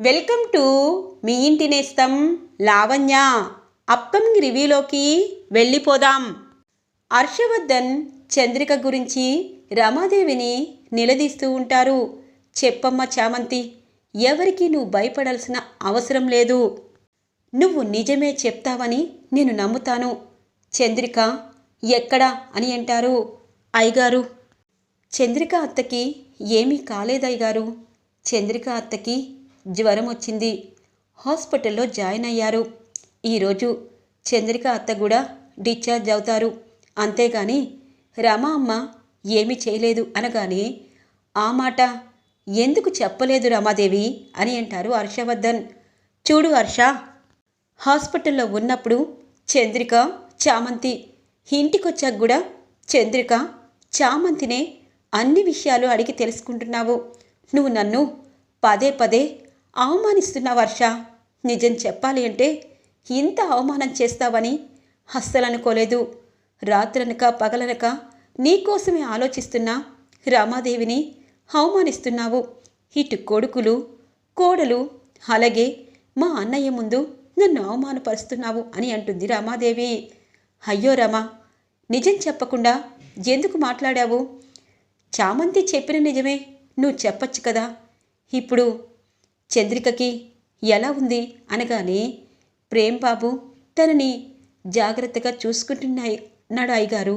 Welcome to me ఇంటి నేస్తం Lavanya. Upcoming రివ్యూలోకి వెళ్ళిపోదాం. హర్షవర్ధన్ చంద్రిక గురించి రమాదేవిని నిలదీస్తూ ఉంటారు. చెప్పమ్మ చామంతి ఎవరికి నువ్వు భయపడాల్సిన అవసరం లేదు. నువ్వు నిజమే చెప్తావని నేను నమ్ముతాను. చంద్రిక ఎక్కడా అని అంటారు. అయ్యగారు చంద్రిక అత్తకి ఏమీ కాలేదయ్యగారు. చంద్రిక అత్తకి జ్వరం వచ్చింది. హాస్పిటల్లో జాయిన్ అయ్యారు. ఈరోజు చంద్రిక అత్త కూడా డిశ్చార్జ్ అవుతారు. అంతేగాని రమా అమ్మ ఏమీ చేయలేదు అనగానే ఆ మాట ఎందుకు చెప్పలేదు రమాదేవి అని అంటారు హర్షవర్ధన్. చూడు హర్ష హాస్పిటల్లో ఉన్నప్పుడు చంద్రిక చామంతి ఇంటికొచ్చాక కూడా చంద్రిక చామంతినే అన్ని విషయాలు అడిగి తెలుసుకుంటున్నావు. నువ్వు నన్ను పదే పదే అవమానిస్తున్నా వర్ష. నిజం చెప్పాలి అంటే ఇంత అవమానం చేస్తావని అస్సలు అనుకోలేదు రాత్రనక పగలనక నీకోసమే ఆలోచిస్తున్నా రామాదేవిని అవమానిస్తున్నావు. ఇటు కొడుకులు కోడలు అలాగే మా అన్నయ్య ముందు నన్ను అవమానపరుస్తున్నావు అని అంటుంది రామాదేవి. అయ్యో రమా నిజం చెప్పకుండా ఎందుకు మాట్లాడావు? చామంతి చెప్పిన నిజమే నువ్వు చెప్పచ్చు కదా. ఇప్పుడు చంద్రికకి ఎలా ఉంది అనగానే ప్రేమ్ బాబు తనని జాగ్రత్తగా చూసుకుంటున్నాయి నాడు అయ్యగారు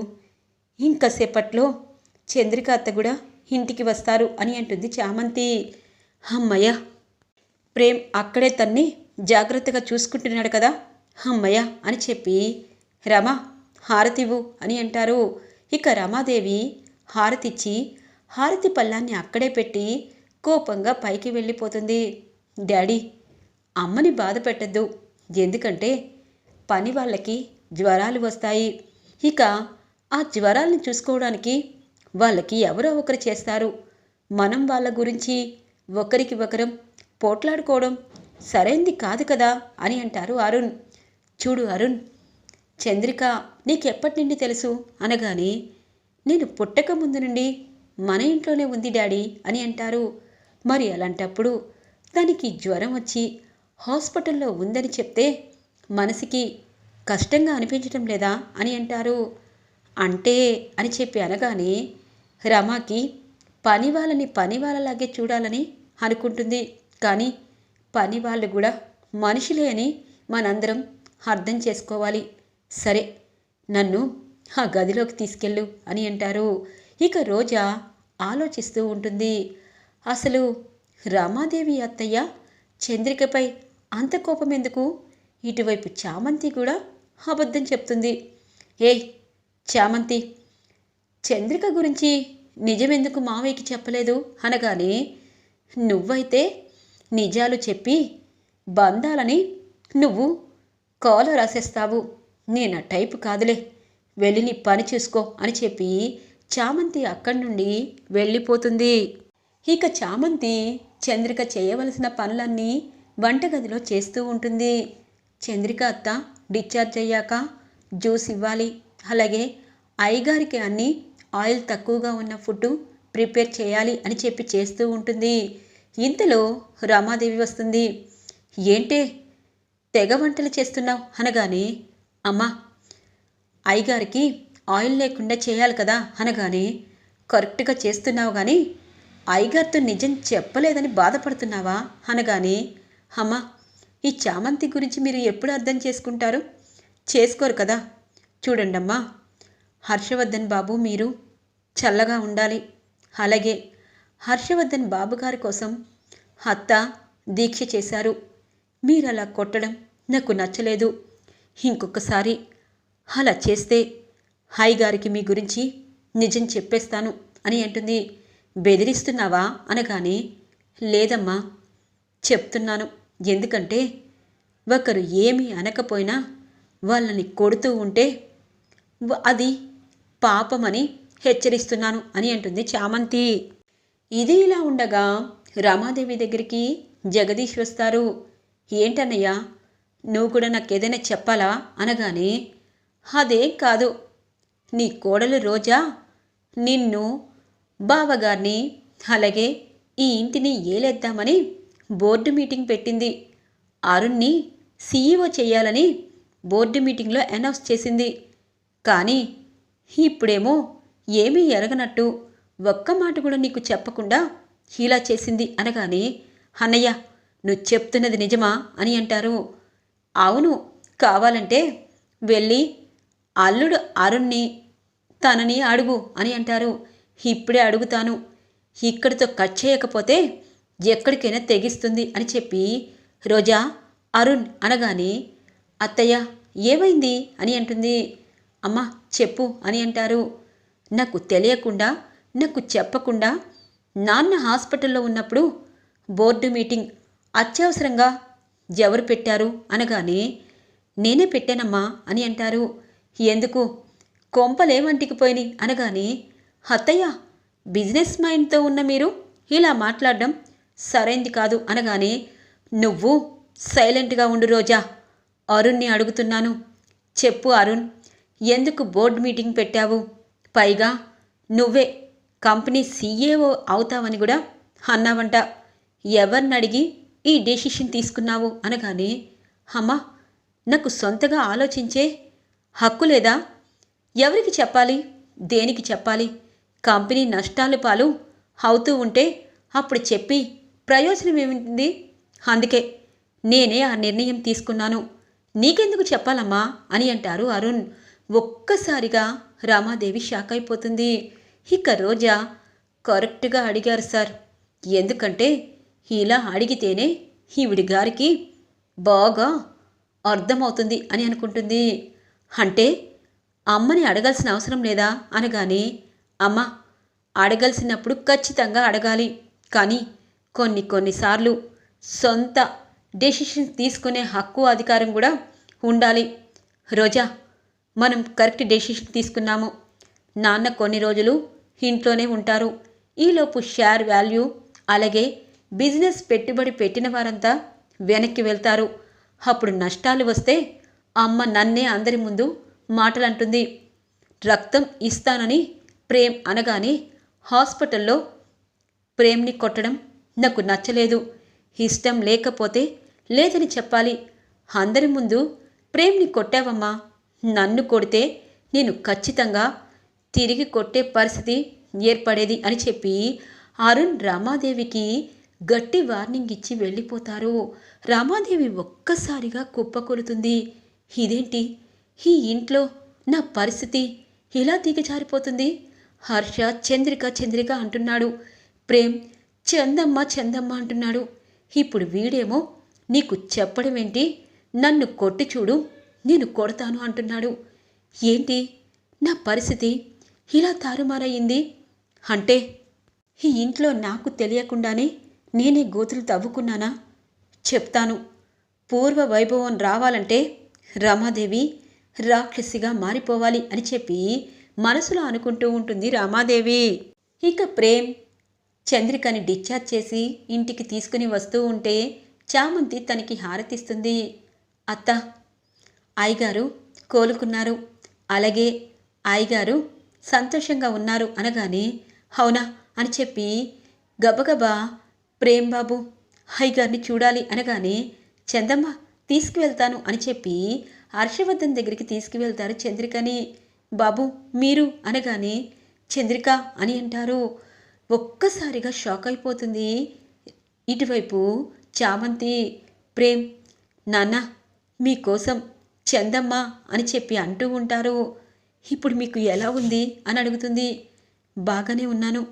ఇంకసేపట్లో చంద్రిక అత్త కూడా ఇంటికి వస్తారు అని అంటుంది చామంతి. అమ్మయ్య ప్రేమ్ అక్కడే తన్ని జాగ్రత్తగా చూసుకుంటున్నాడు కదా అమ్మయ్య అని చెప్పి రమ హారతివు అని అంటారు. ఇక రమాదేవి హారతిచ్చి హారతి పళ్ళాన్ని అక్కడే పెట్టి కోపంగా పైకి వెళ్ళిపోతుంది. డాడీ అమ్మని బాధ పెట్టద్దు. ఎందుకంటే పని వాళ్ళకి జ్వరాలు వస్తాయి. ఇక ఆ జ్వరాలను చూసుకోవడానికి వాళ్ళకి ఎవరో ఒకరు చేస్తారు. మనం వాళ్ళ గురించి ఒకరికి ఒకరం పోట్లాడుకోవడం సరైంది కాదు కదా అని అంటారు అరుణ్. చూడు అరుణ్ చంద్రిక నీకెప్పటి నుండి తెలుసు? అనగానే నేను పుట్టక ముందు నుండి మన ఇంట్లోనే ఉంది డాడీ అని అంటారు. మరి అలాంటప్పుడు తనకి జ్వరం వచ్చి హాస్పిటల్లో ఉందని చెప్తే మనసుకి కష్టంగా అనిపించటం లేదా అని అంటారు. అంటే అని చెప్పి అనగానే రమాకి పని వాళ్ళని పని వాళ్ళలాగే చూడాలని అనుకుంటుంది. కానీ పని వాళ్ళు కూడా మనుషులే అని మనందరం అర్థం చేసుకోవాలి. సరే నన్ను ఆ గదిలోకి తీసుకెళ్ళు అని అంటారు. ఇక రోజా ఆలోచిస్తూ ఉంటుంది. అసలు రామాదేవి అత్తయ్య చంద్రికపై అంత కోపం ఎందుకు? ఇటువైపు చామంతి కూడా అబద్ధం చెప్తుంది. ఏ చామంతి చంద్రిక గురించి నిజమెందుకు మావయ్యకి చెప్పలేదు అనగానే నువ్వైతే నిజాలు చెప్పి బంధాలని నువ్వు కోల రాసేస్తావు. నేను ఆ టైపు కాదులే. వెళ్ళి నీ పని చూసుకో అని చెప్పి చామంతి అక్కడి నుండి వెళ్ళిపోతుంది. ఇక చామంతి చంద్రిక చేయవలసిన పనులన్నీ వంటగదిలో చేస్తూ ఉంటుంది. చంద్రిక అత్త డిశ్చార్జ్ అయ్యాక జ్యూస్ ఇవ్వాలి. అలాగే అయ్యగారికి అన్ని ఆయిల్ తక్కువగా ఉన్న ఫుడ్ ప్రిపేర్ చేయాలి అని చెప్పి చేస్తూ ఉంటుంది. ఇంతలో రమాదేవి వస్తుంది. ఏంటే తెగ వంటలు చేస్తున్నావు అనగానే అమ్మా అయ్యగారికి ఆయిల్ లేకుండా చేయాలి కదా అనగానే కరెక్ట్గా చేస్తున్నావు కానీ అయ్యగారితో నిజం చెప్పలేదని బాధపడుతున్నావా? అనగానే అమ్మా ఈ చామంతి గురించి మీరు ఎప్పుడు అర్థం చేసుకుంటారు? చేసుకోరు కదా. చూడండమ్మా హర్షవర్ధన్ బాబు మీరు చల్లగా ఉండాలి. అలాగే హర్షవర్ధన్ బాబు గారి కోసం అత్త దీక్ష చేశారు. మీరు అలా కొట్టడం నాకు నచ్చలేదు. ఇంకొకసారి అలా చేస్తే హాయ్ గారికి మీ గురించి నిజం చెప్పేస్తాను అని అంటుంది. బెదిరిస్తున్నావా అనగానే లేదమ్మా చెప్తున్నాను. ఎందుకంటే ఒకరు ఏమీ అనకపోయినా వాళ్ళని కొడుతూ ఉంటే అది పాపమని హెచ్చరిస్తున్నాను అని అంటుంది చామంతి. ఇది ఇలా ఉండగా రమాదేవి దగ్గరికి జగదీష్ వస్తారు. ఏంటన్నయ్యా నువ్వు కూడా నాకు ఏదైనా చెప్పాలా అనగానే అదేం కాదు. నీ కోడలు రోజా నిన్ను బావగారిని అలాగే ఈ ఇంటిని ఏలేద్దామని బోర్డు మీటింగ్ పెట్టింది. అరుణ్ని సీఈఓ చేయాలని బోర్డు మీటింగ్లో అనౌన్స్ చేసింది. కానీ ఇప్పుడేమో ఏమీ ఎరగనట్టు ఒక్క మాట కూడా నీకు చెప్పకుండా ఇలా చేసింది అనగానే అన్నయ్య నువ్వు చెప్తున్నది నిజమా? అని అంటారు. అవును కావాలంటే వెళ్ళి అల్లుడు అరుణ్ణి తనని అడుగు అని అంటారు. ఇప్పుడే అడుగుతాను. ఇక్కడితో కట్ చేయకపోతే ఎక్కడికైనా తెగిస్తుంది అని చెప్పి రోజా అరుణ్ అనగానే అత్తయ్య ఏమైంది? అని అంటుంది. అమ్మా చెప్పు అని అంటారు. నాకు తెలియకుండా నాకు చెప్పకుండా నాన్న హాస్పిటల్లో ఉన్నప్పుడు బోర్డు మీటింగ్ అత్యవసరంగా ఎవరు పెట్టారు? అనగానే నేనే పెట్టానమ్మా అని అంటారు. ఎందుకు? కొంపలేమంటికిపోయినాయి అనగానే అత్తయ్య బిజినెస్ మైండ్తో ఉన్న మీరు? ఇలా మాట్లాడడం సరైంది కాదు అనగానే నువ్వు సైలెంట్గా ఉండు రోజా. అరుణ్ని అడుగుతున్నాను. చెప్పు అరుణ్ ఎందుకు బోర్డు మీటింగ్ పెట్టావు? పైగా నువ్వే కంపెనీ సీఏఓ అవుతావని కూడా అన్నావంట. ఎవరిని అడిగి ఈ డెసిషన్ తీసుకున్నావు అనగానే అమ్మా నాకు సొంతగా ఆలోచించే హక్కు లేదా? ఎవరికి చెప్పాలి? దేనికి చెప్పాలి? కంపెనీ నష్టాలు పాలు అవుతూ ఉంటే అప్పుడు చెప్పి ప్రయోజనం ఏమిటి అందుకే నేనే ఆ నిర్ణయం తీసుకున్నాను. నీకెందుకు చెప్పాలమ్మా? అని అంటారు అరుణ్. ఒక్కసారిగా రామాదేవి షాక్ అయిపోతుంది. ఇక రోజా కరెక్ట్గా అడిగారు సార్. ఎందుకంటే ఇలా అడిగితేనే ఈవిడి గారికి బాగా అర్థమవుతుంది అని అనుకుంటుంది. అంటే అమ్మని అడగాల్సిన అవసరం లేదా? అనగానే అమ్మ అడగాల్సినప్పుడు ఖచ్చితంగా అడగాలి. కానీ కొన్ని కొన్నిసార్లు సొంత డెసిషన్స్ తీసుకునే హక్కు అధికారం కూడా ఉండాలి. రోజా మనం కరెక్ట్ డెసిషన్ తీసుకున్నాము. నాన్న కొన్ని రోజులు ఇంట్లోనే ఉంటారు. ఈలోపు షేర్ వాల్యూ అలాగే బిజినెస్ పెట్టుబడి పెట్టిన వారంతా వెనక్కి వెళ్తారు. అప్పుడు నష్టాలు వస్తే అమ్మ నన్నే అందరి ముందు మాటలంటుంది. రక్తం ఇస్తానని ప్రేమ్ అనగానే హాస్పిటల్లో ప్రేమ్ని కొట్టడం నాకు నచ్చలేదు. ఇష్టం లేకపోతే లేదని చెప్పాలి. అందరి ముందు ప్రేమ్ని కొట్టావమ్మా. నన్ను కొడితే నేను ఖచ్చితంగా తిరిగి కొట్టే పరిస్థితి ఏర్పడేది అని చెప్పి అరుణ్ రామాదేవికి గట్టి వార్నింగ్ ఇచ్చి వెళ్ళిపోతారు. రామాదేవి ఒక్కసారిగా కుప్పకొలుతుంది ఇదేంటి? ఈ ఇంట్లో నా పరిస్థితి ఇలా దిగజారిపోతుంది? హర్ష చంద్రిక చంద్రిక అంటున్నాడు. ప్రేమ్ చందమ్మ చందమ్మ అంటున్నాడు. ఇప్పుడు వీడేమో నీకు చెప్పడం ఏంటి నన్ను కొట్టి చూడు నేను కొడతాను అంటున్నాడు. ఏంటి? నా పరిస్థితి ఇలా తారుమారయ్యింది? అంటే ఈ ఇంట్లో నాకు తెలియకుండానే నేనే గోతులు తవ్వుకున్నానా? చెప్తాను. పూర్వ వైభవం రావాలంటే రమాదేవి రాక్షసిగా మారిపోవాలి అని చెప్పి మనసులో అనుకుంటూ ఉంటుంది రామాదేవి. ఇక ప్రేమ్ చంద్రికని డిశ్చార్జ్ చేసి ఇంటికి తీసుకుని వస్తూ ఉంటే చామంతి తనకి హారతిస్తుంది. అత్త అయ్యగారు కోలుకున్నారు. అలాగే అయ్యగారు సంతోషంగా ఉన్నారు అనగానే అవునా అని చెప్పి గబగబా ప్రేమ్ బాబు అయ్యగారిని చూడాలి అనగానే చందమ్మ తీసుకువెళ్తాను అని చెప్పి హర్షవర్ధన్ దగ్గరికి తీసుకువెళ్తారు చంద్రికని. బాబు మీరు అనగానే చంద్రిక అని అంటారు. ఒక్కసారిగా షాక్ అయిపోతుంది. ఇటువైపు చామంతి ప్రేమ్ నాన్న మీకోసం చందమ్మ అని చెప్పి అంటూ ఉంటారు. ఇప్పుడు మీకు ఎలా ఉంది? అని అడుగుతుంది. బాగానే ఉన్నాను.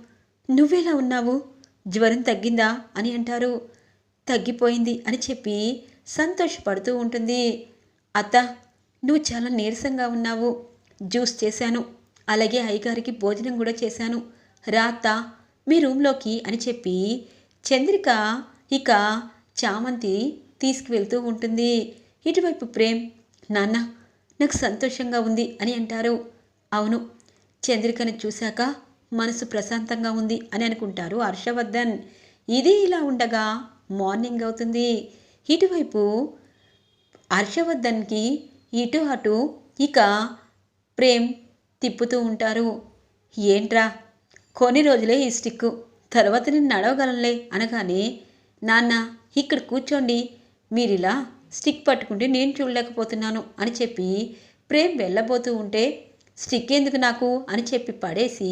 నువ్వెలా ఉన్నావు? జ్వరం తగ్గిందా? అని అంటారు. తగ్గిపోయింది అని చెప్పి సంతోషపడుతూ ఉంటుంది. అత్త నువ్వు చాలా నీరసంగా ఉన్నావు. జ్యూస్ చేశాను. అలాగే అయ్యగారికి భోజనం కూడా చేశాను. రాత మీ రూమ్లోకి అని చెప్పి చంద్రిక ఇక చామంతి తీసుకువెళ్తూ ఉంటుంది. ఇటువైపు ప్రేమ్ నాన్న నాకు సంతోషంగా ఉంది అని అంటారు. అవును చంద్రికను చూశాక మనసు ప్రశాంతంగా ఉంది అని అనుకుంటారు హర్షవర్ధన్. ఇది ఇలా ఉండగా మార్నింగ్ అవుతుంది. ఇటువైపు హర్షవర్ధన్కి ఇటు అటు ఇక ప్రేమ్ తిప్పుతూ ఉంటారు. ఏంట్రా? కొన్ని రోజులే ఈ స్టిక్కు. తర్వాత నేను నడవగలంలే అనగానే నాన్న ఇక్కడ కూర్చోండి. మీరిలా స్టిక్ పట్టుకుంటే నేను చూడలేకపోతున్నాను అని చెప్పి ప్రేమ్ వెళ్ళబోతూ ఉంటే స్టిక్ ఎందుకు నాకు? అని చెప్పి పడేసి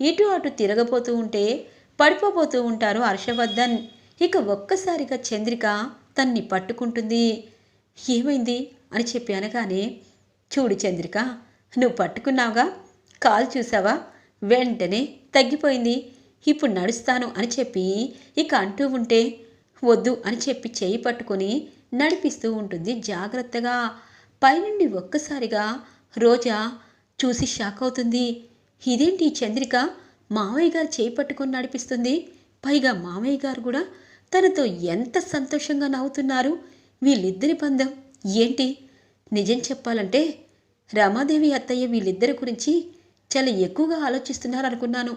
ఇటు అటు తిరగబోతూ ఉంటే పడిపోబోతూ ఉంటారు హర్షవర్ధన్. ఇక ఒక్కసారిగా చంద్రిక తన్ని పట్టుకుంటుంది. ఏమైంది? అని చెప్పి అనగానే చూడు చంద్రిక నువ్వు పట్టుకున్నావుగా? కాలు చూసావా? వెంటనే తగ్గిపోయింది. ఇప్పుడు నడుస్తాను అని చెప్పి ఇక అంటూ ఉంటే వద్దు అని చెప్పి చేయి పట్టుకొని నడిపిస్తూ ఉంటుంది జాగ్రత్తగా. పైనుండి ఒక్కసారిగా రోజా చూసి షాక్ అవుతుంది. ఇదేంటి చంద్రిక? మామయ్య గారు చేయి పట్టుకొని నడిపిస్తుంది. పైగా మామయ్య గారు కూడా తనతో ఎంత సంతోషంగా నవ్వుతున్నారు. వీళ్ళిద్దరి బంధం ఏంటి? నిజం చెప్పాలంటే రమాదేవి అత్తయ్య వీళ్ళిద్దరి గురించి చాలా ఎక్కువగా ఆలోచిస్తున్నారు అనుకున్నాను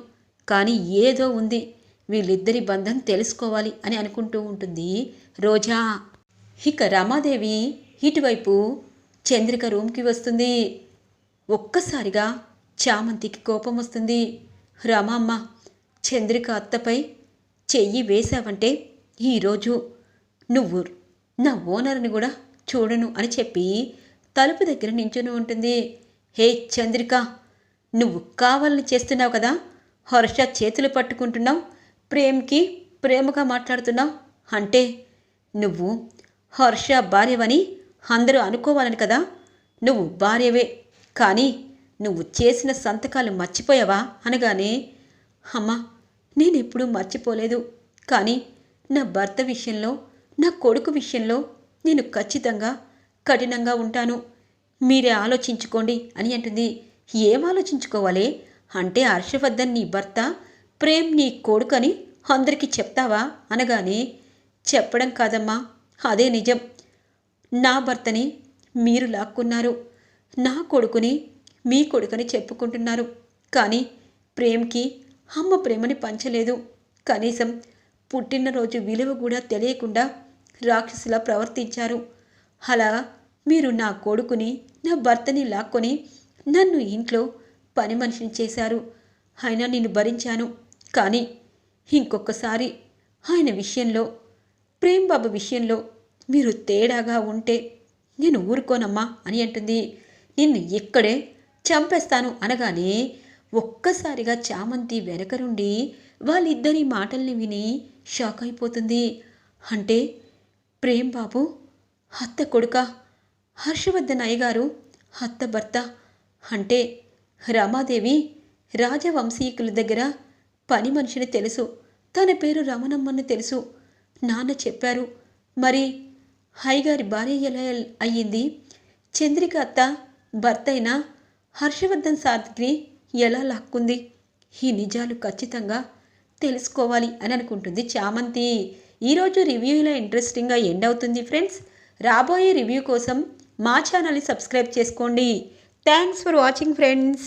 కానీ ఏదో ఉంది. వీళ్ళిద్దరి బంధం తెలుసుకోవాలి అని అనుకుంటూ ఉంటుంది రోజా. ఇక రమాదేవి ఇటువైపు చంద్రిక రూమ్కి వస్తుంది. ఒక్కసారిగా చామంతికి కోపం వస్తుంది. రమామ్మ చంద్రిక అత్తపై చెయ్యి వేశావంటే ఈరోజు నువ్వు నా ఓనర్ని కూడా చూడను అని చెప్పి తలుపు దగ్గర నించుని ఉంటుంది. హే చంద్రిక నువ్వు కావాలని చేస్తున్నావు కదా? హర్ష చేతులు పట్టుకుంటున్నావు. ప్రేమ్కి ప్రేమగా మాట్లాడుతున్నావు. అంటే నువ్వు హర్ష భార్యవని అందరూ అనుకోవాలని కదా? నువ్వు భార్యవే కానీ నువ్వు చేసిన సంతకాలు మర్చిపోయావా? అనగానే అమ్మా నేనెప్పుడూ మర్చిపోలేదు. కానీ నా భర్త విషయంలో నా కొడుకు విషయంలో నేను ఖచ్చితంగా కఠినంగా ఉంటాను. మీరే ఆలోచించుకోండి అని అంటుంది. ఏం ఆలోచించుకోవాలి? అంటే హర్షవర్ధన్ నీ భర్త ప్రేమ్ నీ కొడుకని అందరికీ చెప్తావా? అనగానే చెప్పడం కాదమ్మా అదే నిజం. నా భర్తని మీరు లాక్కున్నారు. నా కొడుకుని మీ కొడుకని చెప్పుకుంటున్నారు. కానీ ప్రేమ్కి అమ్మ ప్రేమని పంచలేదు. కనీసం పుట్టినరోజు విలువ కూడా తెలియకుండా రాక్షసులా ప్రవర్తించారు. అలా మీరు నా కొడుకుని నా భర్తని లాక్కొని నన్ను ఇంట్లో పని మనిషిని చేశారు. అయినా నేను భరించాను. కానీ ఇంకొకసారి ఆయన విషయంలో ప్రేమ్ బాబు విషయంలో మీరు తేడాగా ఉంటే నేను ఊరుకోనమ్మా అని అంటుంది. నిన్ను ఇక్కడే చంపేస్తాను అనగానే ఒక్కసారిగా చామంతి వెనక నుండి వాళ్ళిద్దరి మాటల్ని విని షాక్ అయిపోతుంది. అంటే ప్రేమ్ బాబు అత్త కొడుక. హర్షవర్ధన్ అయ్యగారు అత్త భర్త. అంటే రమాదేవి రాజవంశీకుల దగ్గర పని మనిషిని తెలుసు. తన పేరు రమణమ్మని తెలుసు. నాన్న చెప్పారు మరి హైగారి భార్య ఎలా అయ్యింది? చంద్రిక అత్త భర్త అయిన హర్షవర్ధన్ సార్కి ఎలా లాక్కుంది? ఈ నిజాలు ఖచ్చితంగా తెలుసుకోవాలి అని అనుకుంటుంది చామంతి. ఈరోజు రివ్యూలో ఇంట్రెస్టింగ్గా ఎండ్ అవుతుంది ఫ్రెండ్స్. రాబోయే రివ్యూ కోసం మా ఛానల్ని సబ్స్క్రైబ్ చేసుకోండి. Thanks for watching friends